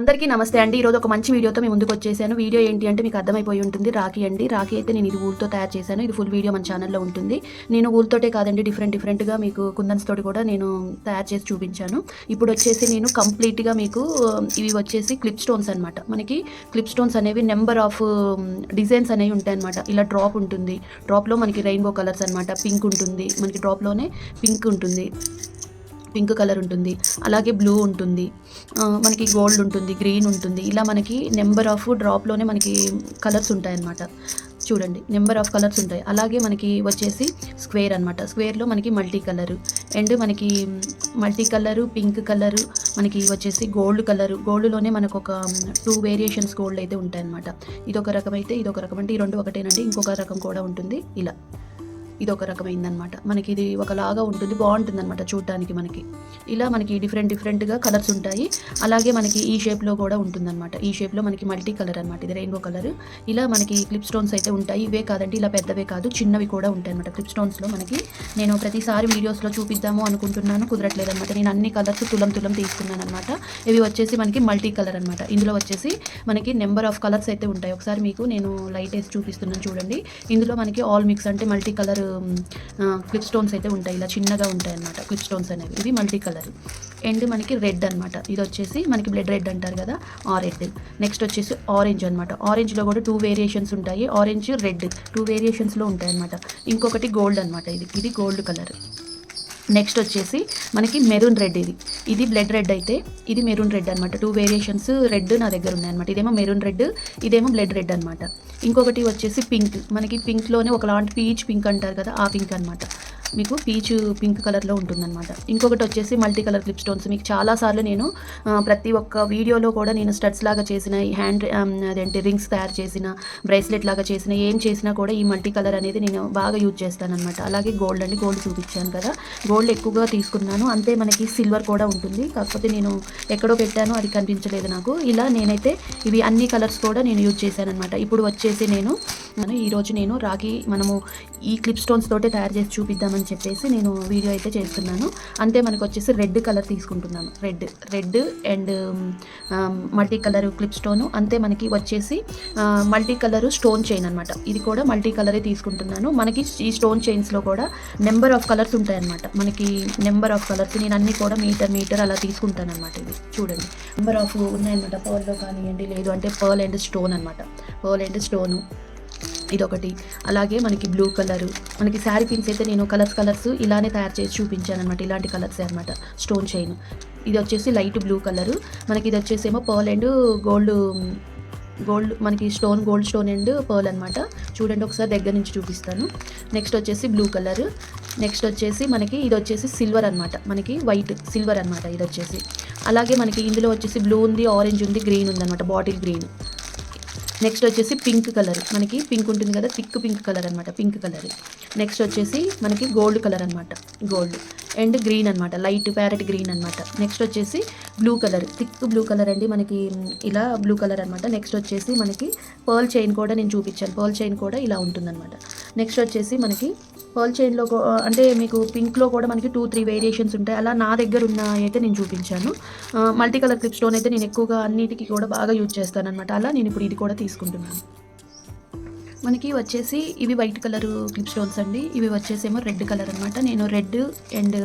అందరికీ నమస్తే అండి. ఈరోజు ఒక మంచి వీడియోతో మీ ముందుకు వచ్చేసాను. వీడియో ఏంటి అంటే మీకు అర్థమైపోయి ఉంటుంది. రాఖీ అండి. రాఖీ అయితే నేను ఇది ఊల్తో తయారు చేశాను. ఇది ఫుల్ వీడియో మన ఛానల్లో ఉంటుంది. నేను ఊల్తోటే కాదండి డిఫరెంట్ డిఫరెంట్గా మీకు కుందన్స్ తోటి కూడా నేను తయారు చేసి చూపించాను. ఇప్పుడు వచ్చేసి నేను కంప్లీట్గా మీకు ఇవి వచ్చేసి క్లిప్ స్టోన్స్ అనమాట మనకి క్లిప్ స్టోన్స్ అనేవి నెంబర్ ఆఫ్ డిజైన్స్ అనేవి ఉంటాయన్నమాట. ఇలా డ్రాప్ ఉంటుంది. డ్రాప్లో మనకి రెయిన్బో కలర్స్ అనమాట పింక్ ఉంటుంది. మనకి డ్రాప్లోనే పింక్ ఉంటుంది. పింక్ కలర్ ఉంటుంది. అలాగే బ్లూ ఉంటుంది. మనకి గోల్డ్ ఉంటుంది గ్రీన్ ఉంటుంది. ఇలా మనకి నెంబర్ ఆఫ్ డ్రాప్లోనే మనకి కలర్స్ ఉంటాయన్నమాట. చూడండి నెంబర్ ఆఫ్ కలర్స్ ఉంటాయి. అలాగే మనకి వచ్చేసి స్క్వేర్ అనమాట స్క్వేర్లో మనకి మల్టీ కలరు. అండ్ మనకి మల్టీ కలరు పింక్ కలరు మనకి వచ్చేసి గోల్డ్ కలరు. గోల్డ్లోనే మనకు ఒక టూ వేరియేషన్స్ గోల్డ్ అయితే ఉంటాయన్నమాట. ఇదొక రకం అయితే ఇదొక రకం. అంటే ఈ రెండు ఒకటేనండి. ఇంకొక రకం కూడా ఉంటుంది. ఇలా. ఇది ఒక రకమైందనమాట మనకి ఇది ఒకలాగా ఉంటుంది బాగుంటుంది అనమాట చూడటానికి మనకి. ఇలా మనకి డిఫరెంట్ డిఫరెంట్గా కలర్స్ ఉంటాయి. అలాగే మనకి ఈ షేప్లో కూడా ఉంటుందన్నమాట. ఈ షేప్లో మనకి మల్టీ కలర్ అనమాట ఇది రెయిన్బో కలర్. ఇలా మనకి క్లిప్ స్టోన్స్ అయితే ఉంటాయి. ఇవే కాదండి ఇలా పెద్దవే కాదు చిన్నవి కూడా ఉంటాయి అనమాట క్లిప్ స్టోన్స్లో మనకి నేను ప్రతిసారి వీడియోస్లో చూపిద్దాము అనుకుంటున్నాను. కుదరట్లేదు అనమాట నేను అన్ని కలర్స్ తులం తులం తీసుకున్నాను అనమాట ఇవి వచ్చేసి మనకి మల్టీ కలర్ అనమాట ఇందులో వచ్చేసి మనకి నెంబర్ ఆఫ్ కలర్స్ అయితే ఉంటాయి. ఒకసారి మీకు నేను లైట్ వేసి చూపిస్తున్నాను చూడండి. ఇందులో మనకి ఆల్ మిక్స్ అంటే మల్టీ కలర్ క్లిప్ స్టోన్స్ అయితే ఉంటాయి. ఇలా చిన్నగా ఉంటాయి అన్నమాట క్లిప్ స్టోన్స్ అనేవి. ఇవి మల్టీ కలర్ అండ్ మనకి రెడ్ అనమాట ఇది వచ్చేసి మనకి బ్లడ్ రెడ్ అంటారు కదా ఆ రెడ్ నెక్స్ట్ వచ్చేసి ఆరెంజ్ అనమాట ఆరెంజ్లో కూడా టూ వేరియేషన్స్ ఉంటాయి. ఆరెంజ్ రెడ్ టూ వేరియేషన్స్లో ఉంటాయి అనమాట ఇంకొకటి గోల్డ్ అనమాట ఇది. ఇది గోల్డ్ కలర్ నెక్స్ట్ వచ్చేసి మనకి మెరూన్ రెడ్ ఇది. ఇది బ్లడ్ రెడ్ అయితే ఇది మెరూన్ రెడ్ అనమాట టూ వేరియేషన్స్ రెడ్ నా దగ్గర ఉన్నాయన్నమాట. ఇదేమో మెరూన్ రెడ్ ఇదేమో బ్లడ్ రెడ్ అనమాట ఇంకొకటి వచ్చేసి పింక్ మనకి పింక్లోనే ఒకలాంటి పీచ్ పింక్ అంటారు కదా ఆ పింక్ అనమాట మీకు పీచు పింక్ కలర్లో ఉంటుందన్నమాట. ఇంకొకటి వచ్చేసి మల్టీ కలర్ క్లిప్ స్టోన్స్. మీకు చాలాసార్లు నేను ప్రతి ఒక్క వీడియోలో కూడా నేను స్టడ్స్ లాగా చేసిన ఈ హ్యాండ్ అదేంటి రింగ్స్ తయారు చేసిన బ్రేస్లెట్ లాగా చేసిన ఏం చేసినా కూడా ఈ మల్టీ కలర్ అనేది నేను బాగా యూజ్ చేస్తానమాట అలాగే గోల్డ్ అండి గోల్డ్ చూపించాను కదా. గోల్డ్ ఎక్కువగా తీసుకున్నాను. అంతే మనకి సిల్వర్ కూడా ఉంటుంది. కాకపోతే నేను ఎక్కడో పెట్టాను అది కనిపించలేదు నాకు. ఇలా నేనైతే ఇవి అన్ని కలర్స్ కూడా నేను యూజ్ చేశాను అనమాట ఇప్పుడు వచ్చేసి నేను ఈరోజు నేను రాగి మనము ఈ క్లిప్ స్టోన్స్ తోటే తయారు చేసి చూపిద్దామని అని చెప్పేసి నేను వీడియో అయితే చేస్తున్నాను. అంతే మనకు వచ్చేసి రెడ్ కలర్ తీసుకుంటున్నాను. Red red and multi colour clip stone. అంతే మనకి వచ్చేసి మల్టీ కలర్ స్టోన్ చైన్ అనమాట ఇది కూడా మల్టీ కలరే తీసుకుంటున్నాను. మనకి ఈ స్టోన్ చైన్స్లో కూడా నెంబర్ ఆఫ్ కలర్స్ ఉంటాయన్నమాట. మనకి నెంబర్ ఆఫ్ కలర్స్ నేను అన్ని కూడా మీటర్ మీటర్ అలా తీసుకుంటాను అనమాట ఇది చూడండి. నెంబర్ ఆఫ్ ఉన్నాయన్నమాట. పర్ల్లో కానివ్వండి లేదు అంటే పర్ల్ అండ్ స్టోన్ అనమాట పర్ల్ అండ్ స్టోను. ఇదొకటి. అలాగే మనకి బ్లూ కలర్ మనకి శారీ పిన్స్ అయితే నేను కలర్స్ కలర్స్ ఇలానే తయారు చేసి చూపించాను అనమాట ఇలాంటి కలర్స్ అనమాట స్టోన్ చైన్ ఇది వచ్చేసి లైట్ బ్లూ కలర్ మనకి ఇది వచ్చేసేమో పర్ల్ అండ్ గోల్డ్ గోల్డ్ మనకి stone gold stone and pearl అనమాట చూడండి ఒకసారి దగ్గర నుంచి చూపిస్తాను. నెక్స్ట్ వచ్చేసి బ్లూ కలర్ నెక్స్ట్ వచ్చేసి మనకి ఇది వచ్చేసి సిల్వర్ అనమాట మనకి వైట్ సిల్వర్ అనమాట ఇది వచ్చేసి. అలాగే మనకి ఇందులో వచ్చేసి బ్లూ ఉంది ఆరెంజ్ ఉంది గ్రీన్ ఉంది అనమాట బాటిల్ గ్రీన్ నెక్స్ట్ వచ్చేసి పింక్ కలర్ మనకి పింక్ ఉంటుంది కదా థిక్ పింక్ కలర్ అనమాట పింక్ కలర్ నెక్స్ట్ వచ్చేసి మనకి గోల్డ్ కలర్ అనమాట గోల్డ్ అండ్ గ్రీన్ అనమాట లైట్ ప్యారెట్ గ్రీన్ అనమాట నెక్స్ట్ వచ్చేసి blue colour thick blue colour అండి మనకి ఇలా బ్లూ కలర్ అనమాట నెక్స్ట్ వచ్చేసి మనకి పర్ల్ చైన్ కూడా నేను చూపించాను. పర్ల్ చైన్ కూడా ఇలా ఉంటుందన్నమాట. నెక్స్ట్ వచ్చేసి మనకి పర్ల్ చైన్లో అంటే మీకు పింక్లో కూడా మనకి టూ త్రీ వేరియేషన్స్ ఉంటాయి. అలా నా దగ్గర ఉన్న అయితే నేను చూపించాను. మల్టీ కలర్ క్లిప్ స్టోన్ అయితే నేను ఎక్కువగా అన్నిటికీ కూడా బాగా యూజ్ చేస్తాను అనమాట అలా నేను ఇప్పుడు ఇది కూడా తీసుకుంటున్నాను. మనకి వచ్చేసి ఇవి వైట్ కలర్ క్లిప్ స్టోన్స్ అండి. ఇవి వచ్చేసేమో రెడ్ కలర్ అనమాట నేను red and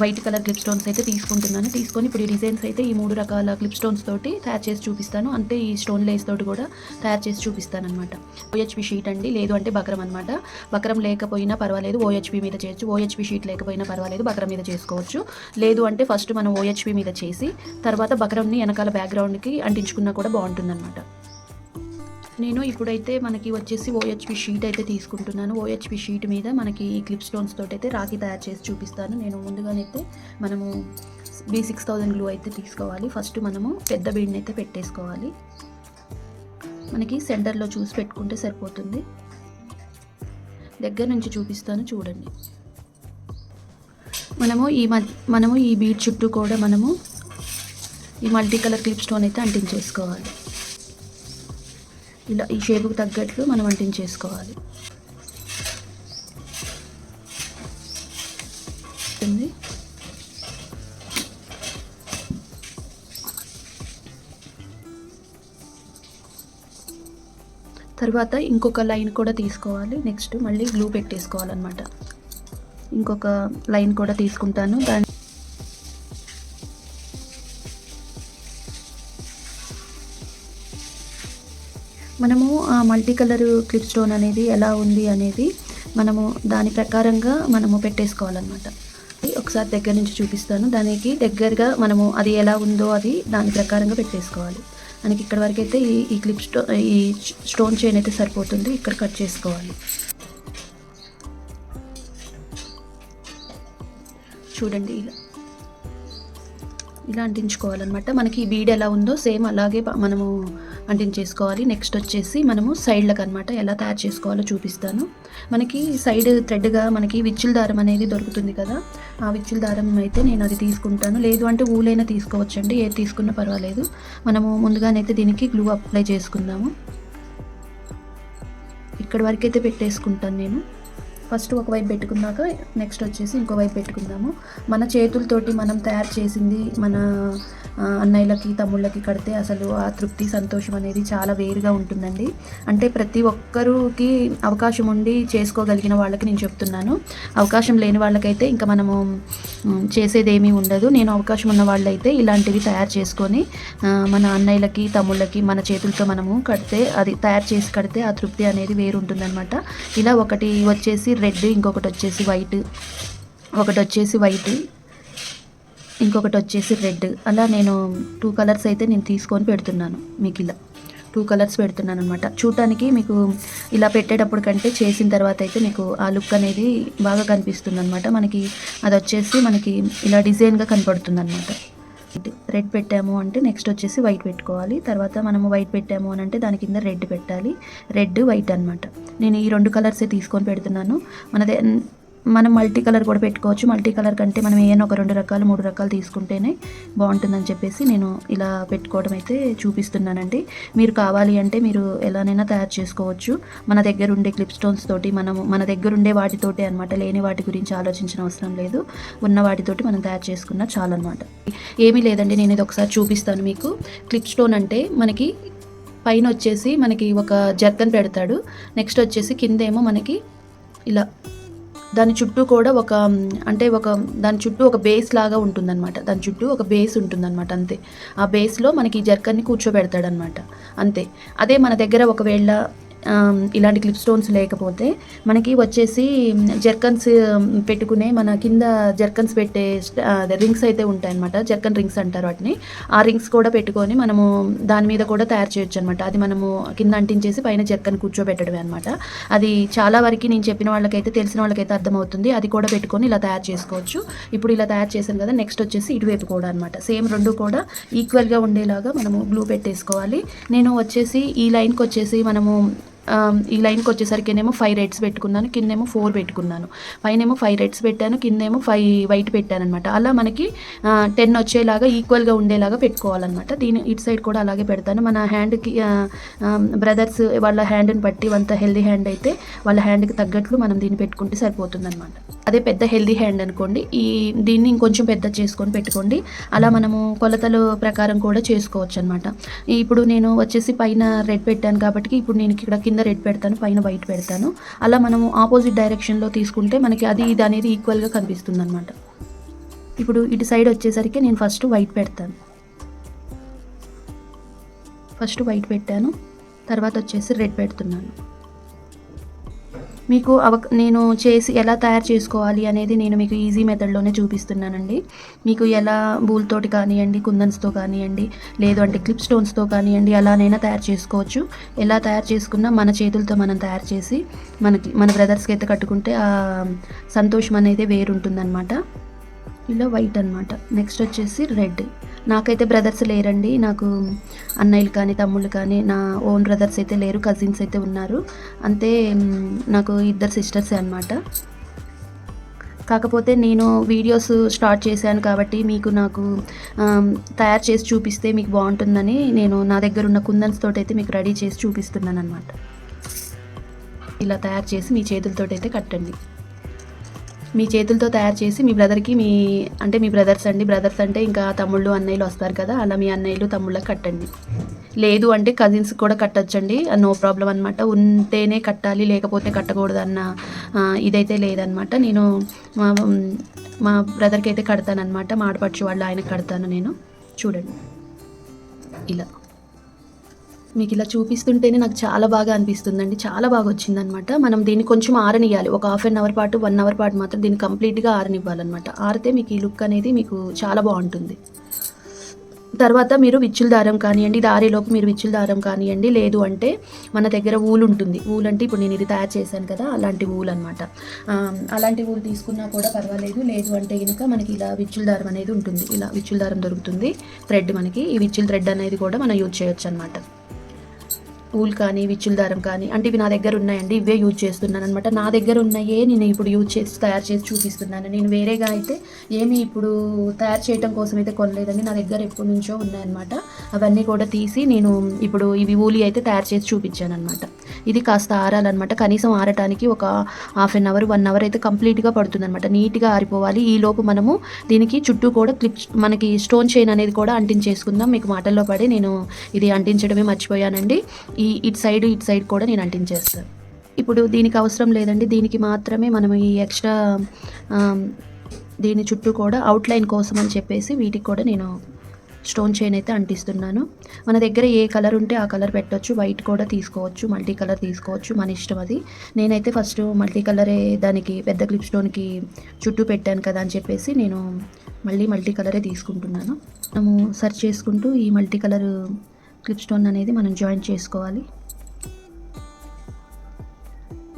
white colour clip stones అయితే తీసుకుంటున్నాను. తీసుకొని ఇప్పుడు ఈ డిజైన్స్ అయితే ఈ మూడు రకాల క్లిప్ స్టోన్స్ తోటి తయారు చేసి చూపిస్తాను. అంటే ఈ స్టోన్ లేస్ తోటి కూడా తయారు చేసి చూపిస్తాను అనమాట ఓహెచ్పి షీట్ అండి. లేదు అంటే బక్రం అనమాట బక్రం లేకపోయినా పర్వాలేదు. ఓహెచ్పి మీద చేయొచ్చు. ఓహెచ్పి షీట్ లేకపోయినా పర్వాలేదు. బక్రం మీద చేసుకోవచ్చు. లేదు అంటే ఫస్ట్ మనం ఓహెచ్పి మీద చేసి తర్వాత బక్రంని వెనకాల బ్యాక్గ్రౌండ్కి అంటించుకున్నా కూడా బాగుంటుందన్నమాట. నేను ఇప్పుడైతే మనకి వచ్చేసి ఓహెచ్పి షీట్ అయితే తీసుకుంటున్నాను. ఓహెచ్పి షీట్ మీద మనకి ఈ క్లిప్ స్టోన్స్ తోటి అయితే రాఖీ తయారు చేసి చూపిస్తాను. నేను ముందుగానైతే మనము బీ సిక్స్ థౌజండ్ గ్లూ అయితే తీసుకోవాలి. ఫస్ట్ మనము పెద్ద బీడ్ని అయితే పెట్టేసుకోవాలి. మనకి సెంటర్లో చూసి పెట్టుకుంటే సరిపోతుంది. దగ్గర నుంచి చూపిస్తాను చూడండి. మనము ఈ మనము ఈ బీడ్ చుట్టూ కూడా మనము ఈ మల్టీ కలర్ క్లిప్ స్టోన్ అయితే అంటించేసుకోవాలి. ఇలా ఈ షేప్కి తగ్గట్లు మనం అంటించేసుకోవాలి తర్వాత ఇంకొక లైన్ కూడా తీసుకోవాలి. నెక్స్ట్ మళ్ళీ గ్లూ పెట్టేసుకోవాలన్నమాట. ఇంకొక లైన్ కూడా తీసుకుంటాను. దాని మనము ఆ మల్టీ కలర్ క్లిప్ స్టోన్ అనేది ఎలా ఉంది అనేది మనము దాని ప్రకారంగా మనము పెట్టేసుకోవాలన్నమాట. ఒకసారి దగ్గర నుంచి చూపిస్తాను. దానికి దగ్గరగా మనము అది ఎలా ఉందో అది దాని ప్రకారంగా పెట్టేసుకోవాలి. మనకి ఇక్కడ వరకు అయితే ఈ ఈ క్లిప్ స్టో ఈ స్టోన్ చైన్ అయితే సరిపోతుంది. ఇక్కడ కట్ చేసుకోవాలి. చూడండి ఇలా. ఇలా అంటించుకోవాలన్నమాట. మనకి ఈ బీడ్ ఎలా ఉందో సేమ్ అలాగే మనము అంటించేసుకోవాలి నెక్స్ట్ వచ్చేసి మనము సైడ్లకు అనమాట ఎలా తయారు చేసుకోవాలో చూపిస్తాను. మనకి సైడ్ థ్రెడ్గా మనకి విచ్చుల దారం అనేది దొరుకుతుంది కదా. ఆ విచ్చుల దారం అయితే నేను అది తీసుకుంటాను. లేదు అంటే ఊలైనా తీసుకోవచ్చండి. ఏది తీసుకున్నా పర్వాలేదు. మనము ముందుగానైతే దీనికి గ్లూ అప్లై చేసుకుందాము. ఇక్కడ వరకు అయితే పెట్టేసుకుంటాను నేను. ఫస్ట్ ఒక వైపు పెట్టుకున్నాక నెక్స్ట్ వచ్చేసి ఇంకో వైపు పెట్టుకుందాము. మన చేతులతోటి మనం తయారు చేసింది మన అన్నయ్యలకి తమ్ముళ్ళకి కడితే అసలు ఆ తృప్తి సంతోషం అనేది చాలా వేరుగా ఉంటుందండి. అంటే ప్రతి ఒక్కరికి అవకాశం ఉండి చేసుకోగలిగిన వాళ్ళకి నేను చెప్తున్నాను. అవకాశం లేని వాళ్ళకైతే ఇంకా మనము చేసేదేమీ ఉండదు. నేను అవకాశం ఉన్న వాళ్ళైతే ఇలాంటివి తయారు చేసుకొని మన అన్నయ్యలకి తమ్ముళ్ళకి మన చేతులతో మనము కడితే అది తయారు చేసి కడితే ఆ తృప్తి అనేది వేరు ఉంటుందన్నమాట. ఇలా ఒకటి వచ్చేసి రెడ్ ఇంకొకటి వచ్చేసి వైట్. ఒకటి వచ్చేసి వైట్ ఇంకొకటి వచ్చేసి రెడ్. అలా నేను టూ కలర్స్ అయితే నేను తీసుకొని పెడుతున్నాను మీకు ఇలా. టూ కలర్స్ పెడుతున్నాను అనమాట చూడటానికి మీకు ఇలా పెట్టేటప్పుడు కంటే చేసిన తర్వాత అయితే మీకు ఆ లుక్ అనేది బాగా కనిపిస్తుంది అనమాట మనకి అది వచ్చేసి మనకి ఇలా డిజైన్గా కనపడుతుంది అనమాట రెడ్ పెట్టాము అంటే నెక్స్ట్ వచ్చేసి వైట్ పెట్టుకోవాలి. తర్వాత మనము వైట్ పెట్టాము అని అంటే దాని కింద రెడ్ పెట్టాలి. రెడ్ వైట్ అనమాట నేను ఈ రెండు కలర్సే తీసుకొని పెడుతున్నాను. మనదే మనం మల్టీ కలర్ కూడా పెట్టుకోవచ్చు. మల్టీ కలర్ కంటే మనం ఏమైనా ఒక రెండు రకాలు మూడు రకాలు తీసుకుంటేనే బాగుంటుందని చెప్పేసి నేను ఇలా పెట్టుకోవడం అయితే చూపిస్తున్నానండి. మీరు కావాలి అంటే మీరు ఎలానైనా తయారు చేసుకోవచ్చు. మన దగ్గర ఉండే క్లిప్ స్టోన్స్ తోటి మనము మన దగ్గర ఉండే వాటితోటి అనమాట లేని వాటి గురించి ఆలోచించిన అవసరం లేదు. ఉన్న వాటితోటి మనం తయారు చేసుకున్న చాలన్నమాట. ఏమీ లేదండి నేను ఇది ఒకసారి చూపిస్తాను మీకు. క్లిప్ స్టోన్ అంటే మనకి పైన వచ్చేసి మనకి ఒక జర్కన్ పెడతాడు. నెక్స్ట్ వచ్చేసి కిందేమో మనకి ఇలా దాని చుట్టూ కూడా ఒక అంటే ఒక దాని చుట్టూ ఒక బేస్ లాగా ఉంటుందన్నమాట. దాని చుట్టూ ఒక బేస్ ఉంటుందన్నమాట అంతే. ఆ బేస్లో మనకి జర్కన్ని కూర్చోబెడతాడనమాట అంతే. అదే మన దగ్గర ఒకవేళ ఇలాంటి క్లిప్ స్టోన్స్ లేకపోతే మనకి వచ్చేసి జర్కన్స్ పెట్టుకునే మన కింద జర్కన్స్ పెట్టే రింగ్స్ అయితే ఉంటాయన్నమాట. జర్కన్ రింగ్స్ అంటారు వాటిని. ఆ రింగ్స్ కూడా పెట్టుకొని మనము దాని మీద కూడా తయారు చేయొచ్చు అనమాట అది మనము కింద అంటించేసి పైన జర్కన్ కూర్చోబెట్టడమే అనమాట అది చాలా వరకు నేను చెప్పిన వాళ్ళకైతే తెలిసిన వాళ్ళకైతే అర్థమవుతుంది. అది కూడా పెట్టుకొని ఇలా తయారు చేసుకోవచ్చు. ఇప్పుడు ఇలా తయారు చేశాను కదా నెక్స్ట్ వచ్చేసి ఇటువైపు కూడా అనమాట సేమ్ రెండు కూడా ఈక్వల్గా ఉండేలాగా మనము గ్లూ పెట్టేసుకోవాలి. నేను వచ్చేసి ఈ లైన్కి వచ్చేసి మనము ఈ లైన్కి వచ్చేసరికి ఏమో ఫైవ్ రెడ్స్ పెట్టుకున్నాను కిందేమో ఫోర్ పెట్టుకున్నాను. పైనేమో ఫైవ్ రెడ్స్ పెట్టాను కిందేమో ఫైవ్ వైట్ పెట్టాను అనమాట అలా మనకి టెన్ వచ్చేలాగా ఈక్వల్గా ఉండేలాగా పెట్టుకోవాలన్నమాట. దీని ఇటు సైడ్ కూడా అలాగే పెడతాను. మన హ్యాండ్కి బ్రదర్స్ వాళ్ళ హ్యాండ్ని బట్టి అంత హెల్దీ హ్యాండ్ అయితే వాళ్ళ హ్యాండ్కి తగ్గట్లు మనం దీన్ని పెట్టుకుంటే సరిపోతుంది అనమాట అదే పెద్ద హెల్దీ హ్యాండ్ అనుకోండి. ఈ దీన్ని ఇంకొంచెం పెద్ద చేసుకొని పెట్టుకోండి. అలా మనము కొలతల ప్రకారం కూడా చేసుకోవచ్చు అనమాట ఇప్పుడు నేను వచ్చేసి పైన రెడ్ పెట్టాను కాబట్టి ఇప్పుడు నేను ఇక్కడ కింద రెడ్ పెడతాను పైన వైట్ పెడతాను. అలా మనము ఆపోజిట్ డైరెక్షన్లో తీసుకుంటే మనకి అది ఇది అనేది ఈక్వల్గా కనిపిస్తుంది అనమాట ఇప్పుడు ఇటు సైడ్ వచ్చేసరికి నేను ఫస్ట్ వైట్ పెడతాను. ఫస్ట్ వైట్ పెట్టాను. తర్వాత వచ్చేసి రెడ్ పెడుతున్నాను. మీకు అవ నేను చేసి ఎలా తయారు చేసుకోవాలి అనేది నేను మీకు ఈజీ మెథడ్లోనే చూపిస్తున్నానండి. మీకు ఎలా బూల్తోటి కానివ్వండి కుందన్స్తో కానివ్వండి లేదు అంటే క్లిప్ స్టోన్స్తో కానివ్వండి ఎలానైనా తయారు చేసుకోవచ్చు. ఎలా తయారు చేసుకున్నా మన చేతులతో మనం తయారు చేసి మనకి మన బ్రదర్స్కి అయితే కట్టుకుంటే ఆ సంతోషం అనేది వేరుంటుందన్నమాట. ఇలా వైట్ అన్నమాట. నెక్స్ట్ వచ్చేసి రెడ్ నాకైతే బ్రదర్స్ లేరండి. నాకు అన్నయ్యలు కానీ తమ్ముళ్ళు కానీ నా ఓన్ బ్రదర్స్ అయితే లేరు కజిన్స్ అయితే ఉన్నారు. అంతే నాకు ఇద్దరు సిస్టర్సే అనమాట కాకపోతే నేను వీడియోస్ స్టార్ట్ చేశాను కాబట్టి మీకు నాకు తయారు చేసి చూపిస్తే మీకు బాగుంటుందని నేను నా దగ్గర ఉన్న కుందన్స్ తోటి అయితే మీకు రెడీ చేసి చూపిస్తున్నాను అనమాట ఇలా తయారు చేసి మీ చేతులతో అయితే కట్టండి. మీ చేతులతో తయారు చేసి మీ బ్రదర్కి మీ అంటే మీ బ్రదర్స్ అండి. బ్రదర్స్ అంటే ఇంకా తమ్ముళ్ళు అన్నయ్యలు వస్తారు కదా. అలా మీ అన్నయ్యలు తమ్ముళ్ళకి కట్టండి. లేదు అంటే కజిన్స్ కూడా కట్టొచ్చండి. నో ప్రాబ్లం అనమాట ఉంటేనే కట్టాలి లేకపోతే కట్టకూడదు అన్న ఇదైతే లేదనమాట నేను మా మా బ్రదర్కి అయితే కడతానమాట మా వాళ్ళు ఆయనకు కడతాను నేను. చూడండి. ఇలా. మీకు ఇలా చూపిస్తుంటేనే నాకు చాలా బాగా అనిపిస్తుందండి. చాలా బాగా వచ్చిందనమాట మనం దీన్ని కొంచెం ఆరనియాలి ఒక హాఫ్ అన్ అవర్ పాటు వన్ అవర్ పాటు మాత్రం దీన్ని కంప్లీట్గా ఆరనివ్వాలన్నమాట. ఆరితే మీకు ఈ లుక్ అనేది మీకు చాలా బాగుంటుంది. తర్వాత మీరు విచ్చుల దారం కానివ్వండి దారిలోపు మీరు విచ్చుల దారం కానివ్వండి లేదు అంటే మన దగ్గర ఊలు ఉంటుంది. ఊలు అంటే ఇప్పుడు నేను ఇది తయారు చేశాను కదా అలాంటి ఊలు అనమాట అలాంటి ఊలు తీసుకున్నా కూడా పర్వాలేదు. లేదు అంటే కనుక మనకి ఇలా విచ్చుల దారం అనేది ఉంటుంది. ఇలా విచ్చుల దారం దొరుకుతుంది. థ్రెడ్ మనకి. ఈ విచ్చుల థ్రెడ్ అనేది కూడా మనం యూజ్ చేయొచ్చు అనమాట ఊల్ కానీ విచ్చుల దారం కానీ అంటే ఇవి నా దగ్గర ఉన్నాయండి ఇవే యూజ్ చేస్తున్నాను అనమాట నా దగ్గర ఉన్నాయే నేను ఇప్పుడు యూజ్ చేసి తయారు చేసి చూపిస్తున్నాను. నేను వేరేగా అయితే ఏమి ఇప్పుడు తయారు చేయడం కోసం అయితే కొనలేదండి. నా దగ్గర ఎప్పటి నుంచో ఉన్నాయన్నమాట. అవన్నీ కూడా తీసి నేను ఇప్పుడు ఇవి ఊలి అయితే తయారు చేసి చూపించాను అనమాట ఇది కాస్త ఆరాలన్నమాట. కనీసం ఆరటానికి ఒక half an hour one hour అయితే కంప్లీట్గా పడుతుంది అనమాట నీట్గా ఆరిపోవాలి. ఈ లోపు మనము దీనికి చుట్టూ కూడా క్లిప్ మనకి స్టోన్ చైన్ అనేది కూడా అంటించేసుకుందాం. మీకు మాటల్లో పడి నేను ఇది అంటించడమే మర్చిపోయానండి. ఈ ఇటు సైడ్ ఇటు సైడ్ కూడా నేను అంటించేస్తాను ఇప్పుడు దీనికి అవసరం లేదండి. దీనికి మాత్రమే మనం ఈ ఎక్స్ట్రా దీని చుట్టూ కూడా అవుట్లైన్ కోసం అని చెప్పేసి వీటికి కూడా నేను స్టోన్ చైన్ అయితే అంటిస్తున్నాను. మన దగ్గర ఏ కలర్ ఉంటే ఆ కలర్ పెట్టవచ్చు వైట్ కూడా తీసుకోవచ్చు. మల్టీ కలర్ తీసుకోవచ్చు. మన ఇష్టం అది. నేనైతే ఫస్ట్ మల్టీ కలరే దానికి పెద్ద క్లిప్ స్టోన్కి చుట్టూ పెట్టాను కదా అని చెప్పేసి నేను మళ్ళీ మల్టీ కలరే తీసుకుంటున్నాను. మనము సెర్చ్ చేసుకుంటూ ఈ మల్టీ కలర్ క్లిప్ స్టోన్ అనేది మనం జాయిన్ చేసుకోవాలి.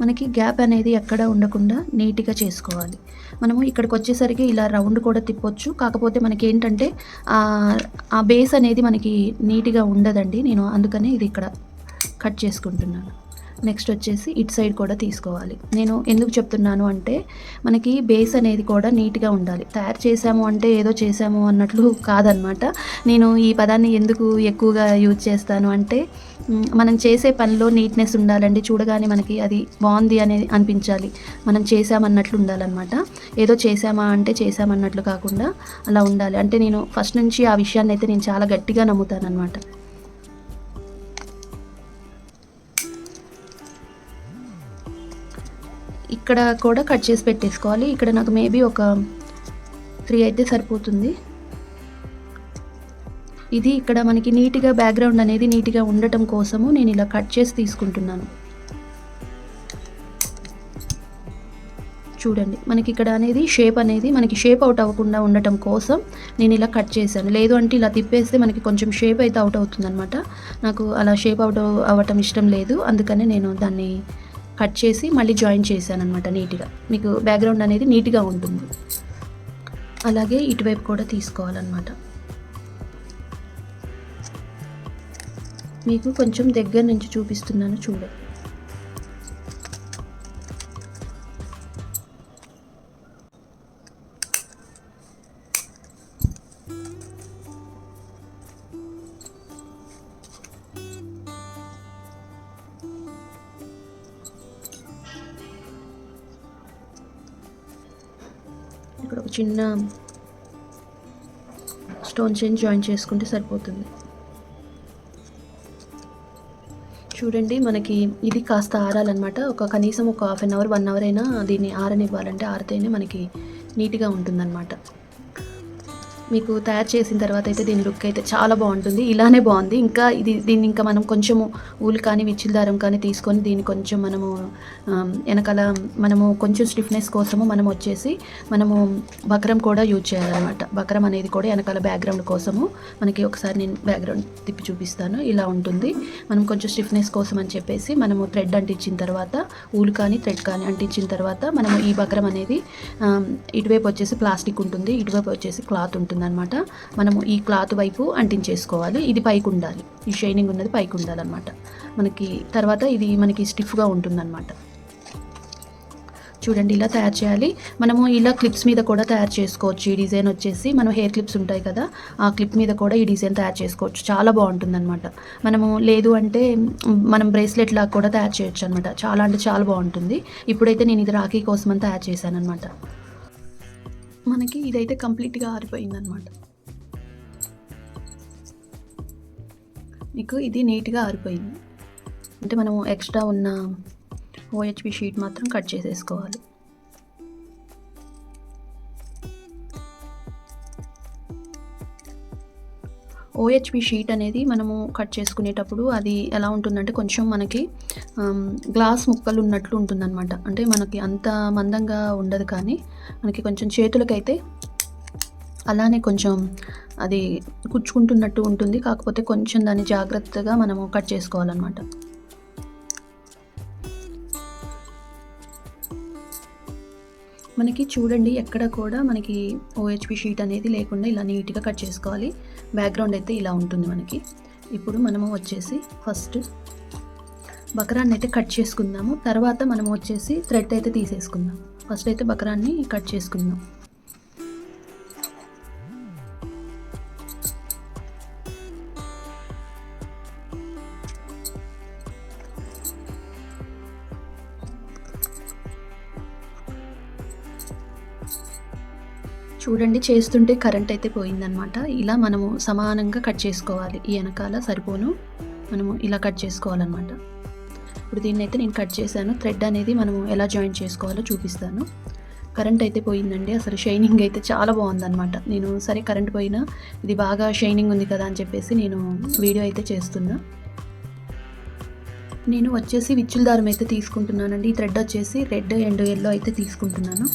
మనకి గ్యాప్ అనేది ఎక్కడ ఉండకుండా నీట్గా చేసుకోవాలి. మనము ఇక్కడికి వచ్చేసరికి ఇలా రౌండ్ కూడా తిప్పొచ్చు. కాకపోతే మనకి ఏంటంటే ఆ- ఆ బేస్ అనేది మనకి నీట్గా ఉండదండి. నేను అందుకనే ఇది ఇక్కడ కట్ చేసుకుంటున్నాను. నెక్స్ట్ వచ్చేసి ఇటు సైడ్ కూడా తీసుకోవాలి. నేను ఎందుకు చెప్తున్నాను అంటే మనకి బేస్ అనేది కూడా నీట్గా ఉండాలి. తయారు చేసాము అంటే ఏదో చేసాము అన్నట్లు కాదనమాట నేను ఈ పదాన్ని ఎందుకు ఎక్కువగా యూజ్ చేస్తాను అంటే మనం చేసే పనిలో నీట్నెస్ ఉండాలండి. చూడగానే మనకి అది బాగుంది అనేది అనిపించాలి. మనం చేసామన్నట్లు ఉండాలన్నమాట. ఏదో చేసామా అంటే చేసామన్నట్లు కాకుండా అలా ఉండాలి. అంటే నేను ఫస్ట్ నుంచి ఆ విషయాన్ని అయితే నేను చాలా గట్టిగా నమ్ముతాను అనమాట ఇక్కడ కూడా కట్ చేసి పెట్టేసుకోవాలి. ఇక్కడ నాకు మేబీ ఒక త్రీ అయితే సరిపోతుంది. ఇది ఇక్కడ మనకి నీట్గా బ్యాక్గ్రౌండ్ అనేది నీట్గా ఉండటం కోసము నేను ఇలా కట్ చేసి తీసుకుంటున్నాను. చూడండి మనకి ఇక్కడ అనేది షేప్ అనేది మనకి షేప్ అవుట్ అవ్వకుండా ఉండటం కోసం నేను ఇలా కట్ చేశాను. లేదు అంటే ఇలా తిప్పేస్తే మనకి కొంచెం షేప్ అయితే అవుట్ అవుతుందన్నమాట. నాకు అలా షేప్ అవుట్ అవ్వటం ఇష్టం లేదు. అందుకనే నేను దాన్ని కట్ చేసి మళ్ళీ జాయిన్ చేశాను అనమాట నీట్గా. మీకు బ్యాక్గ్రౌండ్ అనేది నీట్గా ఉంటుంది. అలాగే ఇటువైపు కూడా తీసుకోవాలన్నమాట. మీకు కొంచెం దగ్గర నుంచి చూపిస్తున్నాను చూడండి చిన్న స్టోన్ చైన్ జాయిన్ చేసుకుంటే సరిపోతుంది. చూడండి మనకి ఇది కాస్త ఆరాలన్నమాట. ఒక కనీసం ఒక half an hour one hour అయినా దీన్ని ఆరనివ్వాలంటే ఆరితేనే మనకి నీట్గా ఉంటుందన్నమాట. మీకు తయారు చేసిన తర్వాత అయితే దీని లుక్ అయితే చాలా బాగుంటుంది. ఇలానే బాగుంది. ఇంకా ఇది దీన్ని ఇంకా మనం కొంచెము ఊలు కానీ విచ్చిల దారం కానీ తీసుకొని దీన్ని కొంచెం మనము వెనకాల మనము కొంచెం స్టిఫ్నెస్ కోసము మనం వచ్చేసి మనము బక్రం కూడా యూజ్ చేయాలన్నమాట. బక్రం అనేది కూడా వెనకాల బ్యాక్గ్రౌండ్ కోసము మనకి ఒకసారి నేను బ్యాక్గ్రౌండ్ తిప్పి చూపిస్తాను. ఇలా ఉంటుంది. మనం కొంచెం స్టిఫ్నెస్ కోసం అని చెప్పేసి మనము థ్రెడ్ అంటించిన తర్వాత ఊలు కానీ థ్రెడ్ కానీ అంటించిన తర్వాత మనము ఈ బక్రం అనేది ఇటువైపు వచ్చేసి ప్లాస్టిక్ ఉంటుంది. ఇటువైపు వచ్చేసి క్లాత్ ఉంటుంది. అనమాట మనము ఈ క్లాత్ వైపు అంటించేసుకోవాలి. ఇది పైకి ఉండాలి ఈ షైనింగ్ ఉన్నది పైకి ఉండాలన్నమాట మనకి తర్వాత ఇది మనకి స్టిఫ్గా ఉంటుందన్నమాట. చూడండి ఇలా తయారు చేయాలి. మనము ఇలా క్లిప్స్ మీద కూడా తయారు చేసుకోవచ్చు. ఈ డిజైన్ వచ్చేసి మనం హెయిర్ క్లిప్స్ ఉంటాయి కదా ఆ క్లిప్ మీద కూడా ఈ డిజైన్ తయారు చేసుకోవచ్చు. చాలా బాగుంటుంది అనమాట మనము లేదు అంటే మనం బ్రేస్లెట్ లాగా కూడా తయారు చేయొచ్చు అనమాట చాలా అంటే చాలా బాగుంటుంది. ఇప్పుడైతే నేను ఇది రాఖీ కోసం అని తయారు చేశాను అనమాట మనకి ఇదైతే కంప్లీట్గా ఆరిపోయిందనమాట మీకు ఇది నీట్గా ఆరిపోయింది. అంటే మనం ఎక్స్ట్రా ఉన్న ఓహెచ్పి షీట్ మాత్రం కట్ చేసేసుకోవాలి. ఓహెచ్పి షీట్ అనేది మనము కట్ చేసుకునేటప్పుడు అది ఎలా ఉంటుందంటే కొంచెం మనకి గ్లాస్ ముక్కలు ఉన్నట్లు ఉంటుందన్నమాట. అంటే మనకి అంత మందంగా ఉండదు కానీ మనకి కొంచెం చేతులకైతే అలానే కొంచెం అది కుచ్చుకుంటున్నట్టు ఉంటుంది. కాకపోతే కొంచెం దాన్ని జాగ్రత్తగా మనము కట్ చేసుకోవాలన్నమాట. మనకి చూడండి ఎక్కడ కూడా మనకి ఓహెచ్పి షీట్ అనేది లేకుండా ఇలా నీట్గా కట్ చేసుకోవాలి. బ్యాక్గ్రౌండ్ అయితే ఇలా ఉంటుంది మనకి. ఇప్పుడు మనము వచ్చేసి ఫస్ట్ బకరాన్ని అయితే కట్ చేసుకుందాము. తర్వాత మనము వచ్చేసి థ్రెడ్ అయితే తీసేసుకుందాం. ఫస్ట్ అయితే బకరాన్ని కట్ చేసుకుందాం. చూడండి చేస్తుంటే కరెంట్ అయితే పోయిందనమాట ఇలా మనము సమానంగా కట్ చేసుకోవాలి. ఈ వెనకాల సరిపోను. మనము ఇలా కట్ చేసుకోవాలన్నమాట. ఇప్పుడు దీన్ని అయితే నేను కట్ చేశాను. థ్రెడ్ అనేది మనము ఎలా జాయిన్ చేసుకోవాలో చూపిస్తాను. కరెంట్ అయితే పోయిందండి. అసలు షైనింగ్ అయితే చాలా బాగుందన్నమాట. నేను సరే కరెంట్ పోయినా ఇది బాగా షైనింగ్ ఉంది కదా అని చెప్పేసి నేను వీడియో అయితే చేస్తున్నా. నేను వచ్చేసి విచ్చుల దారం అయితే తీసుకుంటున్నానండి. ఈ థ్రెడ్ వచ్చేసి రెడ్ అండ్ ఎల్లో అయితే తీసుకుంటున్నాను.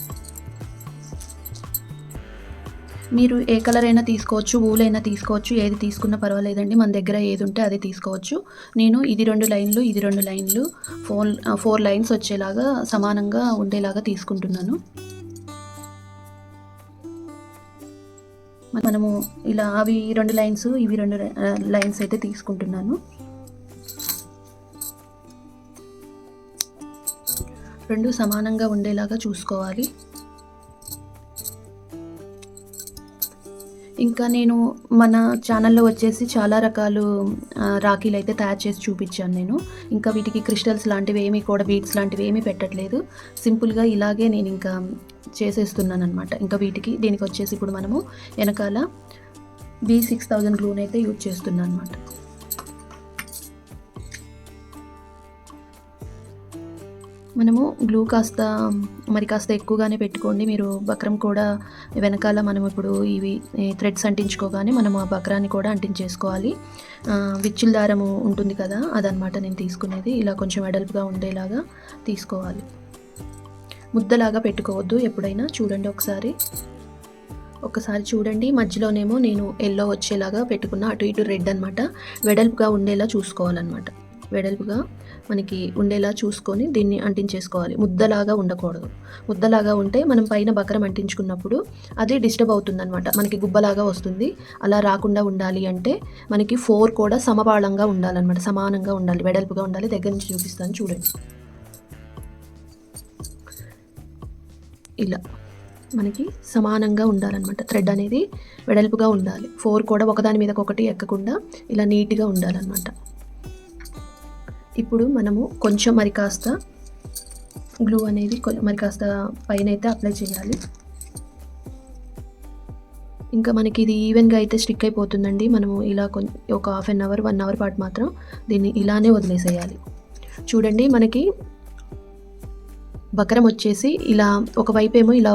మీరు ఏ కలర్ అయినా తీసుకోవచ్చు ఊల్ అయినా తీసుకోవచ్చు ఏది తీసుకున్నా పర్వాలేదండి. మన దగ్గర ఏది ఉంటే అది తీసుకోవచ్చు. నేను ఇది రెండు లైన్లు ఇది రెండు లైన్లు ఫోర్ ఫోర్ లైన్స్ వచ్చేలాగా సమానంగా ఉండేలాగా తీసుకుంటున్నాను. మనము ఇలా అవి రెండు లైన్స్ ఇవి రెండు లైన్స్ అయితే తీసుకుంటున్నాను. రెండు సమానంగా ఉండేలాగా చూసుకోవాలి. ఇంకా నేను మన ఛానల్లో వచ్చేసి చాలా రకాలు రాఖీలు అయితే తయారు చేసి చూపించాను నేను. ఇంకా వీటికి క్రిస్టల్స్ లాంటివి ఏమీ కూడా బీట్స్ లాంటివి ఏమీ పెట్టట్లేదు. సింపుల్గా ఇలాగే నేను ఇంకా చేసేస్తున్నాను అనమాట ఇంకా వీటికి దీనికి వచ్చేసి ఇప్పుడు మనము వెనకాల బీ సిక్స్ థౌజండ్ గ్లూన్ అయితే యూజ్ చేస్తున్నాను అనమాట మనము గ్లూ కాస్త మరి కాస్త ఎక్కువగానే పెట్టుకోండి. మీరు బక్రం కూడా వెనకాల మనం ఇప్పుడు ఇవి థ్రెడ్స్ అంటించుకోగానే మనం ఆ బక్రాన్ని కూడా అంటించేసుకోవాలి. విచ్చుల దారము ఉంటుంది కదా అదనమాట నేను తీసుకునేది. ఇలా కొంచెం వెడల్పుగా ఉండేలాగా తీసుకోవాలి. ముద్దలాగా పెట్టుకోవద్దు ఎప్పుడైనా. చూడండి ఒకసారి. ఒకసారి చూడండి. మధ్యలోనేమో నేను ఎల్లో వచ్చేలాగా పెట్టుకున్న అటు ఇటు రెడ్ అనమాట వెడల్పుగా ఉండేలా చూసుకోవాలన్నమాట. వెడల్పుగా మనకి ఉండేలా చూసుకొని దీన్ని అంటించేసుకోవాలి. ముద్దలాగా ఉండకూడదు. ముద్దలాగా ఉంటే మనం పైన బకరం అంటించుకున్నప్పుడు అది డిస్టర్బ్ అవుతుందనమాట మనకి గుబ్బలాగా వస్తుంది. అలా రాకుండా ఉండాలి అంటే మనకి ఫోర్ కూడా సమపాళంగా ఉండాలన్నమాట. సమానంగా ఉండాలి. వెడల్పుగా ఉండాలి. దగ్గర నుంచి చూపిస్తాను. చూడండి. ఇలా మనకి సమానంగా ఉండాలన్నమాట. థ్రెడ్ అనేది వెడల్పుగా ఉండాలి. ఫోర్ కూడా ఒకదాని మీద ఒకటి ఎక్కకుండా ఇలా నీట్గా ఉండాలన్నమాట. ఇప్పుడు మనము కొంచెం మరి కాస్త గ్లూ అనేది మరి కాస్త పైన అయితే అప్లై చేయాలి. ఇంకా మనకి ఇది ఈవెన్గా అయితే స్టిక్ అయిపోతుందండి. మనము ఇలా కొం ఒక half an hour one hour పాటు మాత్రం దీన్ని ఇలానే వదిలేసేయాలి. చూడండి మనకి బకరం వచ్చేసి ఇలా ఒక వైపు ఏమో ఇలా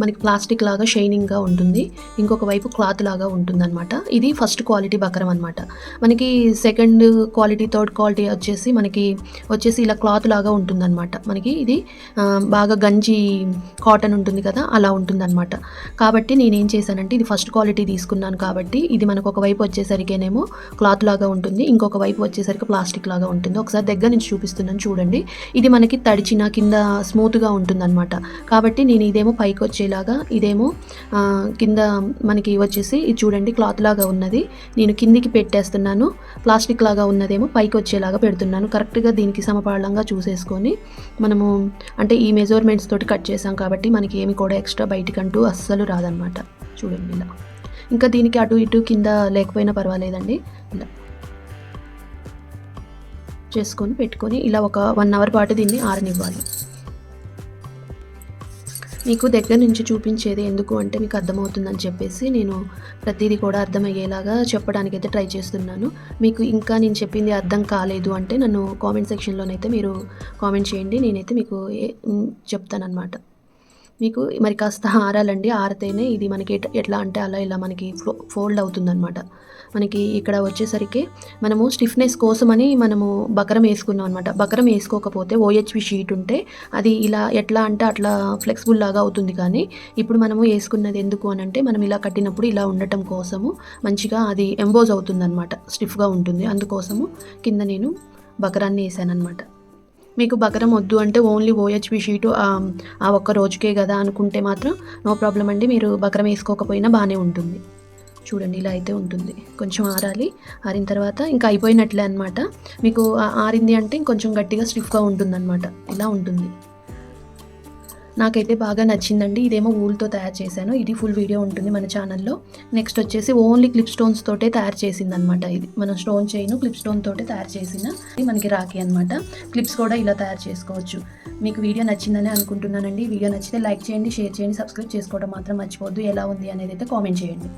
మనకి ప్లాస్టిక్ లాగా షైనింగ్గా ఉంటుంది. ఇంకొక వైపు క్లాత్ లాగా ఉంటుందన్నమాట. ఇది ఫస్ట్ క్వాలిటీ బకరం అనమాట మనకి సెకండ్ క్వాలిటీ థర్డ్ క్వాలిటీ వచ్చేసి మనకి వచ్చేసి ఇలా క్లాత్ లాగా ఉంటుందన్నమాట. మనకి ఇది బాగా గంజి కాటన్ ఉంటుంది కదా అలా ఉంటుందన్నమాట. కాబట్టి నేనేం చేశానంటే ఇది ఫస్ట్ క్వాలిటీ తీసుకున్నాను కాబట్టి ఇది మనకు ఒక వైపు వచ్చేసరికేనేమో క్లాత్ లాగా ఉంటుంది. ఇంకొక వైపు వచ్చేసరికి ప్లాస్టిక్ లాగా ఉంటుంది. ఒకసారి దగ్గర నుంచి చూపిస్తున్నాను చూడండి. ఇది మనకి తడిచిన కింద స్మూత్గా ఉంటుందన్నమాట. కాబట్టి నేను ఇదేమో పైకి వచ్చేలాగా ఇదేమో కింద మనకి వచ్చేసి ఇది చూడండి క్లాత్ లాగా ఉన్నది. నేను కిందికి పెట్టేస్తున్నాను. ప్లాస్టిక్ లాగా ఉన్నదేమో పైకి వచ్చేలాగా పెడుతున్నాను. కరెక్ట్గా దీనికి సమపాళంగా చూసేసుకొని మనము అంటే ఈ మెజర్మెంట్స్ తోటి కట్ చేసాం కాబట్టి మనకి ఏమి కూడా ఎక్స్ట్రా బయటికంటూ అస్సలు రాదనమాట చూడండి ఇలా. ఇంకా దీనికి అటు ఇటు కింద లేకపోయినా పర్వాలేదండి. చేసుకొని పెట్టుకొని ఇలా ఒక వన్ అవర్ పాటు దీన్ని ఆరనివ్వాలి. మీకు దగ్గర నుంచి చూపించేది ఎందుకు అంటే మీకు అర్థమవుతుందని చెప్పేసి నేను ప్రతిదీ కూడా అర్థమయ్యేలాగా చెప్పడానికైతే ట్రై చేస్తున్నాను. మీకు ఇంకా నేను చెప్పింది అర్థం కాలేదు అంటే నన్ను కామెంట్ సెక్షన్లోనైతే మీరు కామెంట్ చేయండి. నేనైతే మీకు ఏ- చెప్తానన్నమాట. మీకు మరి కాస్త ఆరాలండి. ఆరితేనే ఇది మనకి ఎట్లా అంటే అలా ఇలా మనకి ఫో ఫోల్డ్ అవుతుందన్నమాట. మనకి ఇక్కడ వచ్చేసరికి మనము స్టిఫ్నెస్ కోసమని మనము బకరం వేసుకున్నాం అనమాట బకరం వేసుకోకపోతే ఓహెచ్వి షీట్ ఉంటే అది ఇలా ఎట్లా అంటే అట్లా ఫ్లెక్సిబుల్ లాగా అవుతుంది కానీ ఇప్పుడు మనము వేసుకున్నది ఎందుకు అని అంటే మనం ఇలా కట్టినప్పుడు ఇలా ఉండటం కోసము మంచిగా అది ఎంబోజ్ అవుతుంది అనమాట స్టిఫ్గా ఉంటుంది. అందుకోసము కింద నేను బకరాన్ని వేసాను అనమాట మీకు బకరం వద్దు అంటే ఓన్లీ ఓహెచ్పి షీటు ఆ- ఆ ఒక్క రోజుకే కదా అనుకుంటే మాత్రం నో ప్రాబ్లం అండి. మీరు బకరం వేసుకోకపోయినా బాగానే ఉంటుంది. చూడండి ఇలా అయితే ఉంటుంది. కొంచెం ఆరాలి. ఆరిన తర్వాత ఇంకా అయిపోయినట్లే అనమాట మీకు ఆరింది అంటే ఇంకొంచెం గట్టిగా స్టిఫ్గా ఉంటుందన్నమాట. ఇలా ఉంటుంది. నాకైతే బాగా నచ్చిందండి. ఇదేమో ఊల్తో తయారు చేశాను. ఇది ఫుల్ వీడియో ఉంటుంది మన ఛానల్లో. నెక్స్ట్ వచ్చేసి ఓన్లీ క్లిప్ స్టోన్స్ తోటే తయారు చేసింది అనమాట ఇది. మనం స్టోన్ చైన్ క్లిప్ స్టోన్ తోటే తయారు చేసిన ఇది మనకి రాఖీ అనమాట క్లిప్స్ కూడా ఇలా తయారు చేసుకోవచ్చు. మీకు వీడియో నచ్చిందని అనుకుంటున్నానండి. వీడియో నచ్చితే లైక్ చేయండి షేర్ చేయండి సబ్స్క్రైబ్ చేసుకోవడం మాత్రం మర్చిపోద్దు ఎలా ఉంది అనేది అయితే కామెంట్ చేయండి.